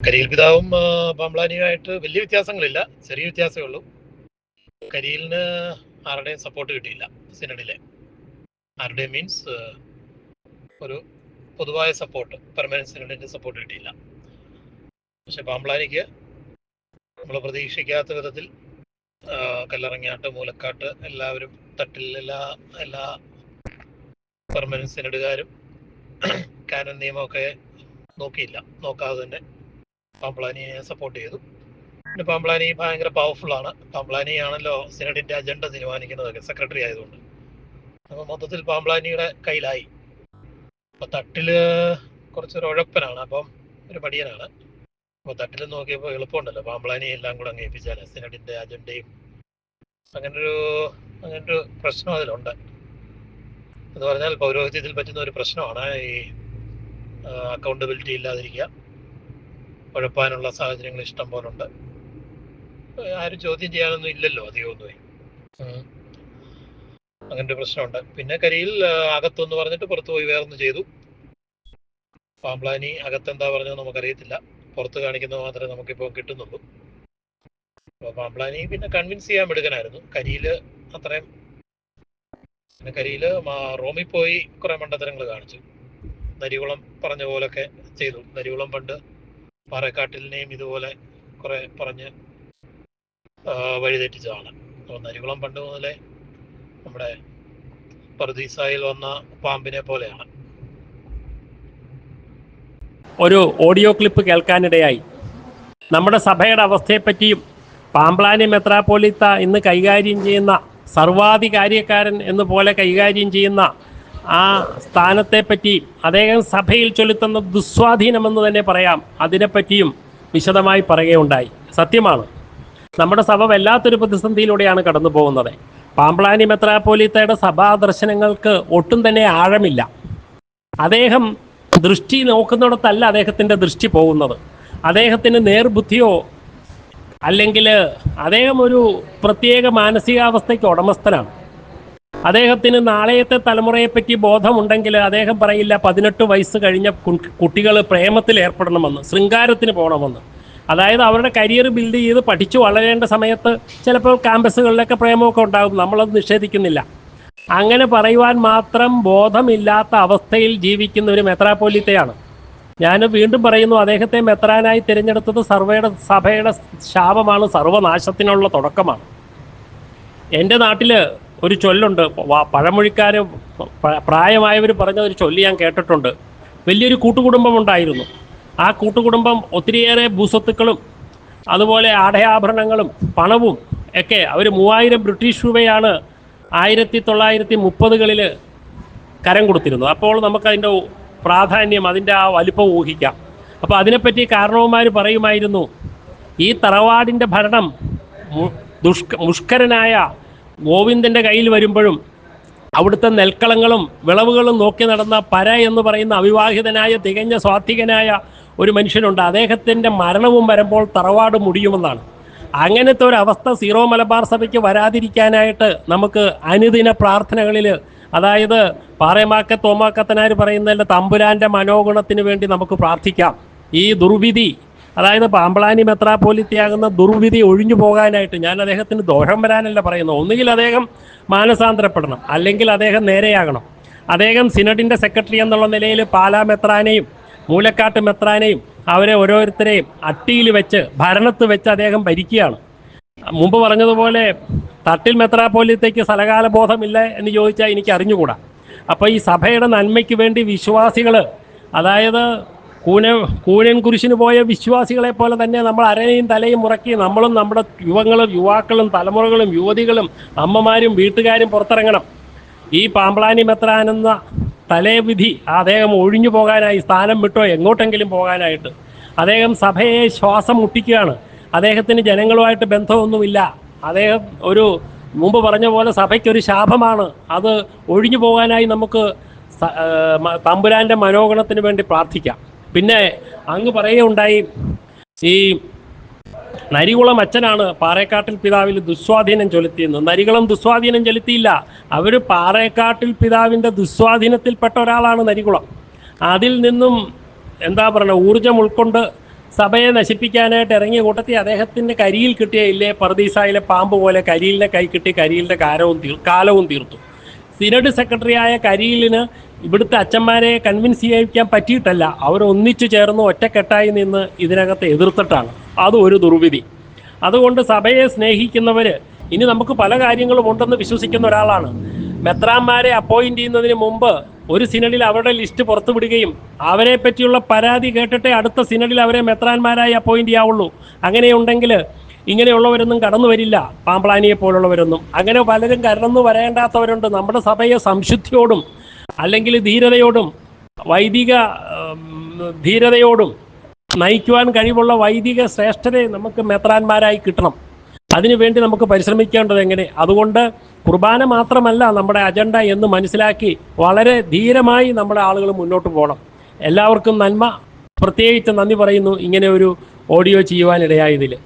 കരിയിൽ പിതാവും പാമ്പ്ലാനിയുമായിട്ട് വലിയ വ്യത്യാസങ്ങളില്ല. ചെറിയ വ്യത്യാസമേ ഉള്ളൂ. കരിയിലിന് ആരുടെയും സപ്പോർട്ട് കിട്ടിയില്ല സിനഡിലെ. ആരുടെ മീൻസ് ഒരു പൊതുവായ സപ്പോർട്ട് പെർമനന്റ് സിനഡിന്റെ സപ്പോർട്ട് കിട്ടിയില്ല. പക്ഷെ പാമ്പ്ലാനിക്ക് നമ്മൾ പ്രതീക്ഷിക്കാത്ത വിധത്തിൽ കല്ലറങ്ങാട്ട് മൂലക്കാട്ട് എല്ലാവരും തട്ടിൽ എല്ലാ എല്ലാ പെർമനന്റ് സിനഡുകാരും കാനൻ നിയമമൊക്കെ നോക്കിയില്ല. നോക്കാതെ തന്നെ പാമ്പ്ലാനിയെ സപ്പോർട്ട് ചെയ്തു. പിന്നെ പാമ്പ്ലാനി ഭയങ്കര പവർഫുൾ ആണ്. പാമ്പ്ലാനി ആണല്ലോ സെനറ്റിന്റെ അജണ്ട തീരുമാനിക്കുന്നതൊക്കെ സെക്രട്ടറി ആയതുകൊണ്ട്. അപ്പൊ മൊത്തത്തിൽ പാംപ്ലാനിയുടെ കയ്യിലായി. അപ്പൊ തട്ടിൽ കുറച്ചൊരു ഉഴപ്പനാണ്. അപ്പം ഒരു മടിയനാണ്. അപ്പൊ തട്ടിൽ നോക്കിയപ്പോൾ എളുപ്പമുണ്ടല്ലോ. പാമ്പ്ലാനി എല്ലാം കൂടെ അങ്ങ് ഏൽപ്പിച്ചാൽ സിനഡിന്റെ അജണ്ടയും അങ്ങനൊരു അങ്ങനൊരു പ്രശ്നം അതിലുണ്ട്. എന്ന് പറഞ്ഞാൽ പൗരോഹിത്യത്തിൽ പറ്റുന്ന ഒരു പ്രശ്നമാണ് ഈ അക്കൗണ്ടബിലിറ്റി ഇല്ലാതിരിക്കുക. ഉഴപ്പാനുള്ള സാഹചര്യങ്ങൾ ഇഷ്ടം പോലുണ്ട്. ഉണ്ട് ആരും ചോദ്യം ചെയ്യാനൊന്നും ഇല്ലല്ലോ അധികമൊന്നുമേ. അങ്ങനെ പ്രശ്നമുണ്ട്. പിന്നെ കരിയിൽ അകത്തൊന്ന് പറഞ്ഞിട്ട് പുറത്ത് പോയി വേറൊന്ന് ചെയ്തു. പാമ്പ്ലാനി അകത്തെന്താ പറഞ്ഞത് നമുക്കറിയത്തില്ല. പുറത്ത് കാണിക്കുന്നത് മാത്രമേ നമുക്കിപ്പോൾ കിട്ടുന്നുള്ളൂ. അപ്പോൾ പാമ്പ്ലാനി പിന്നെ കൺവിൻസ് ചെയ്യാൻ എടുക്കാനായിരുന്നു കരിയിൽ അത്രയും പിന്നെ കരിയിൽ റോമിൽ പോയി കുറെ മണ്ടത്തരങ്ങൾ കാണിച്ചു. നരികുളം പറഞ്ഞ പോലൊക്കെ ചെയ്തു. നരികുളം പണ്ട് പാറക്കാട്ടിലിനെയും ഇതുപോലെ കുറെ പറഞ്ഞ് വഴിതെറ്റിച്ചതാണ്. അപ്പോൾ നരികുളം പണ്ട് മുതലേ നമ്മുടെ പർദീസായിൽ വന്ന പാമ്പിനെ പോലെയാണ്. ഒരു ഓഡിയോ ക്ലിപ്പ് കേൾക്കാനിടയായി. നമ്മുടെ സഭയുടെ അവസ്ഥയെപ്പറ്റിയും പാമ്പ്ലാനി മെത്രാപ്പോലിത്ത ഇന്ന് കൈകാര്യം ചെയ്യുന്ന സർവാധികാര്യക്കാരൻ എന്ന് പോലെ കൈകാര്യം ചെയ്യുന്ന ആ സ്ഥാനത്തെപ്പറ്റി അദ്ദേഹം സഭയിൽ ചൊലുത്തുന്ന ദുസ്വാധീനമെന്ന് തന്നെ പറയാം. അതിനെപ്പറ്റിയും വിശദമായി പറയുകയുണ്ടായി. സത്യമാണ്. നമ്മുടെ സഭ വല്ലാത്തൊരു പ്രതിസന്ധിയിലൂടെയാണ് കടന്നു പോകുന്നത് പാമ്പളാനി മെത്രാപ്പോലീത്തയുടെ സഭാ ദർശനങ്ങൾക്ക് ഒട്ടും തന്നെ ആഴമില്ല. അദ്ദേഹം ദൃഷ്ടി നോക്കുന്നിടത്തല്ല അദ്ദേഹത്തിന്റെ ദൃഷ്ടി പോകുന്നത്. അദ്ദേഹത്തിന് നേർബുദ്ധിയോ അല്ലെങ്കിൽ അദ്ദേഹം ഒരു പ്രത്യേക മാനസികാവസ്ഥയ്ക്ക് ഉടമസ്ഥനാണ്. അദ്ദേഹത്തിന് നാളെയത്തെ തലമുറയെപ്പറ്റി ബോധമുണ്ടെങ്കിൽ അദ്ദേഹം പറയില്ല പതിനെട്ട് വയസ്സ് കഴിഞ്ഞ കുട്ടികൾ പ്രേമത്തിൽ ഏർപ്പെടണമെന്ന് ശൃംഗാരത്തിന് പോകണമെന്ന്. അതായത് അവരുടെ കരിയർ ബിൽഡ് ചെയ്ത് പഠിച്ചു വളരേണ്ട സമയത്ത് ചിലപ്പോൾ ക്യാമ്പസുകളിലൊക്കെ പ്രേമമൊക്കെ ഉണ്ടാകും നമ്മളത് നിഷേധിക്കുന്നില്ല. അങ്ങനെ പറയുവാൻ മാത്രം ബോധമില്ലാത്ത അവസ്ഥയിൽ ജീവിക്കുന്ന ഒരു മെത്രാപ്പോലിത്തയാണ്. ഞാൻ വീണ്ടും പറയുന്നു അദ്ദേഹത്തെ മെത്രാനായി തിരഞ്ഞെടുത്തത് സർവയുടെ സഭയുടെ ശാപമാണ് സർവനാശത്തിനുള്ള തുടക്കമാണ്. എന്റെ നാട്ടിൽ ഒരു ചൊല്ലുണ്ട്. പഴമൊഴിക്കാർ പ്രായമായവർ പറഞ്ഞ ഒരു ചൊല്ല് ഞാൻ കേട്ടിട്ടുണ്ട്. വലിയൊരു കൂട്ടുകുടുംബം ഉണ്ടായിരുന്നു. ആ കൂട്ടുകുടുംബം ഒത്തിരിയേറെ ഭൂസ്വത്തുക്കളും അതുപോലെ ആടയാഭരണങ്ങളും പണവും ഒക്കെ അവർ മൂവായിരം ബ്രിട്ടീഷ് രൂപയാണ് ആയിരത്തി തൊള്ളായിരത്തി മുപ്പതുകളിൽ കരം കൊടുത്തിരുന്നത്. അപ്പോൾ നമുക്കതിന്റെ പ്രാധാന്യം അതിന്റെ ആ വലിപ്പം ഊഹിക്കാം. അപ്പോൾ അതിനെപ്പറ്റി കാരണവന്മാർ പറയുമായിരുന്നു ഈ തറവാടിന്റെ ഭരണം ദുഷ്ക മുഷ്കരനായ ഗോവിന്ദന്റെ കയ്യിൽ വരുമ്പോഴും അവിടുത്തെ നെൽക്കളങ്ങളും വിളവുകളും നോക്കി നടന്ന പര എന്ന് പറയുന്ന അവിവാഹിതനായ തികഞ്ഞ സ്വാത്വികനായ ഒരു മനുഷ്യനുണ്ട്. അദ്ദേഹത്തിന്റെ മരണവും വരുമ്പോൾ തറവാട് മുടിയുമെന്നാണ്. അങ്ങനത്തെ ഒരു അവസ്ഥ സീറോ മലബാർ സഭയ്ക്ക് വരാതിരിക്കാനായിട്ട് നമുക്ക് അനുദിന പ്രാർത്ഥനകളിൽ അതായത് പാറയമാക്ക തോമാക്കത്തനാർ പറയുന്നതിന്റെ തമ്പുരാന്റെ മനോഗുണത്തിന് വേണ്ടി നമുക്ക് പ്രാർത്ഥിക്കാം. ഈ ദുർവിധി അതായത് പാമ്പളാനി മെത്രാപ്പോലിത്തയാകുന്ന ദുർവിധി ഒഴിഞ്ഞു പോകാനായിട്ട് ഞാൻ അദ്ദേഹത്തിന് ദോഷം വരാനല്ല പറയുന്നത്. ഒന്നുകിൽ അദ്ദേഹം മാനസാന്തരപ്പെടണം അല്ലെങ്കിൽ അദ്ദേഹം നേരെയാകണം. അദ്ദേഹം സിനഡിന്റെ സെക്രട്ടറി എന്നുള്ള നിലയിൽ പാലാ മെത്രാനെയും മൂലക്കാട്ട് മെത്രാനെയും അവരെ ഓരോരുത്തരെയും അട്ടിയിൽ വെച്ച് ഭരണത്ത് വെച്ച് അദ്ദേഹം ഭരിക്കുകയാണ്. മുമ്പ് പറഞ്ഞതുപോലെ തട്ടിൽ മെത്രാപ്പോലിത്തേക്ക് സ്ഥലകാല ബോധമില്ല എന്ന് ചോദിച്ചാൽ എനിക്ക് അറിഞ്ഞുകൂടാ അപ്പോൾ ഈ സഭയുടെ നന്മയ്ക്ക് വേണ്ടി വിശ്വാസികൾ അതായത് കൂന കൂനൻ കുരിശിന് പോയ വിശ്വാസികളെ പോലെ തന്നെ നമ്മൾ അരയും തലയും മുറക്കി നമ്മളും നമ്മുടെ യുവങ്ങളും യുവാക്കളും തലമുറകളും യുവതികളും അമ്മമാരും വീട്ടുകാരും പുറത്തിറങ്ങണം. ഈ പാമ്പ്ളാനി മെത്രാനെന്ന തലേവിധി അദ്ദേഹം ഒഴിഞ്ഞു പോകാനായി സ്ഥാനം വിട്ടോ എങ്ങോട്ടെങ്കിലും പോകാനായിട്ട്. അദ്ദേഹം സഭയെ ശ്വാസം മുട്ടിക്കുകയാണ്. അദ്ദേഹത്തിന് ജനങ്ങളുമായിട്ട് ബന്ധമൊന്നുമില്ല. അദ്ദേഹം ഒരു മുമ്പ് പറഞ്ഞ പോലെ സഭയ്ക്കൊരു ശാപമാണ്. അത് ഒഴിഞ്ഞു പോകാനായി നമുക്ക് തമ്പുരാന്റെ മനോഗണത്തിന് വേണ്ടി പ്രാർത്ഥിക്കാം. പിന്നെ അങ്ങ് പറയുകയുണ്ടായി ഈ നരികുളം അച്ഛനാണ് പാറേക്കാട്ടിൽ പിതാവിൽ ദുസ്വാധീനം ചെലുത്തിയെന്ന്. നരികുളം ദുസ്വാധീനം ചെലുത്തിയില്ല. അവർ പാറേക്കാട്ടിൽ പിതാവിന്റെ ദുസ്വാധീനത്തിൽപ്പെട്ട ഒരാളാണ് നരികുളം. അതിൽ നിന്നും എന്താ പറയുക ഊർജം ഉൾക്കൊണ്ട് സഭയെ നശിപ്പിക്കാനായിട്ട് ഇറങ്ങിയ കൂട്ടത്തിൽ അദ്ദേഹത്തിന്റെ കരിയിൽ കിട്ടിയ ഇല്ലേ പറദീസായിലെ പാമ്പ് പോലെ കരിയിലിനെ കൈ കിട്ടി കരിയിലിന്റെ കാലവും തീർ കാലവും തീർത്തു. സിനഡ് സെക്രട്ടറിയായ കരിയിലിന് ഇവിടുത്തെ അച്ഛന്മാരെ കൺവിൻസ് ചെയ്യിക്കാൻ പറ്റിയിട്ടല്ല. അവർ ഒന്നിച്ചു ചേർന്ന് ഒറ്റക്കെട്ടായി നിന്ന് ഇതിനകത്ത് എതിർത്തിട്ടാണ്. അത് ഒരു ദുർവിധി. അതുകൊണ്ട് സഭയെ സ്നേഹിക്കുന്നവർ ഇനി നമുക്ക് പല കാര്യങ്ങളും ഉണ്ടെന്ന് വിശ്വസിക്കുന്ന ഒരാളാണ്. മെത്രാന്മാരെ അപ്പോയിന്റ് ചെയ്യുന്നതിന് മുമ്പ് ഒരു സിനഡിൽ അവരുടെ ലിസ്റ്റ് പുറത്തുവിടുകയും അവരെ പറ്റിയുള്ള പരാതി കേട്ടിട്ടേ അടുത്ത സിനഡിൽ അവരെ മെത്രാന്മാരായി അപ്പോയിന്റ് ചെയ്യാവുള്ളൂ. അങ്ങനെയുണ്ടെങ്കിൽ ഇങ്ങനെയുള്ളവരൊന്നും കടന്നു വരില്ല. പാമ്പ്ലാനിയെ പോലുള്ളവരൊന്നും. അങ്ങനെ പലരും കടന്നു വരേണ്ടാത്തവരുണ്ട്. നമ്മുടെ സഭയെ സംശുദ്ധിയോടും അല്ലെങ്കിൽ ധീരതയോടും വൈദിക ധീരതയോടും നയിക്കുവാൻ കഴിവുള്ള വൈദിക ശ്രേഷ്ഠരെ നമുക്ക് മെത്രാന്മാരായി കിട്ടണം. അതിനുവേണ്ടി നമുക്ക് പരിശ്രമിക്കേണ്ടത് എങ്ങനെ? അതുകൊണ്ട് കുർബാന മാത്രമല്ല നമ്മുടെ അജണ്ട എന്ന് മനസ്സിലാക്കി വളരെ ധീരമായി നമ്മുടെ ആളുകൾ മുന്നോട്ട് പോകണം. എല്ലാവർക്കും നന്മ. പ്രത്യേകിച്ച് നന്ദി പറയുന്നു. ഇങ്ങനെ ഒരു ഓഡിയോ ചെയ്യുവാനിടയായതിൽ.